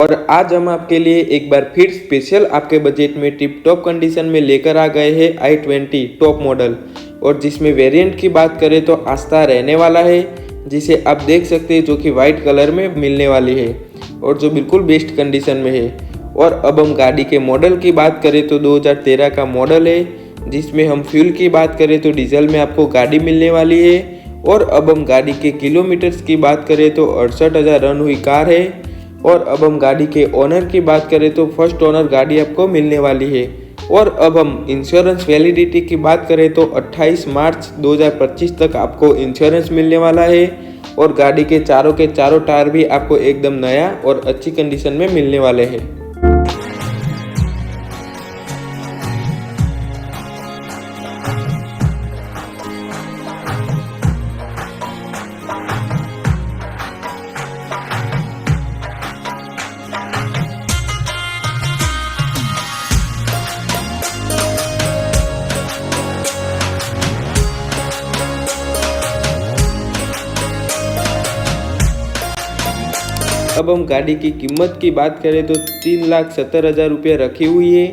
और आज हम आपके लिए एक बार फिर स्पेशल आपके बजट में टिप टॉप कंडीशन में लेकर आ गए हैं आई ट्वेंटी टॉप मॉडल और जिसमें वेरिएंट की बात करें तो आस्था रहने वाला है, जिसे आप देख सकते हैं जो कि वाइट कलर में मिलने वाली है और जो बिल्कुल बेस्ट कंडीशन में है। और अब हम गाड़ी के मॉडल की बात करें तो 2013 का मॉडल है, जिसमें हम फ्यूल की बात करें तो डीजल में आपको गाड़ी मिलने वाली है। और अब हम गाड़ी के किलोमीटर्स की बात करें तो अड़सठ हज़ार रन हुई कार है। और अब हम गाड़ी के ओनर की बात करें तो फ़र्स्ट ओनर गाड़ी आपको मिलने वाली है। और अब हम इंश्योरेंस वैलिडिटी की बात करें तो 28 मार्च 2025 तक आपको इंश्योरेंस मिलने वाला है। और गाड़ी के चारों के चारों टायर भी आपको एकदम नया और अच्छी कंडीशन में मिलने वाले हैं। अब हम गाड़ी की कीमत की बात करें तो तीन लाख सत्तर हज़ार रुपये रखी हुई है।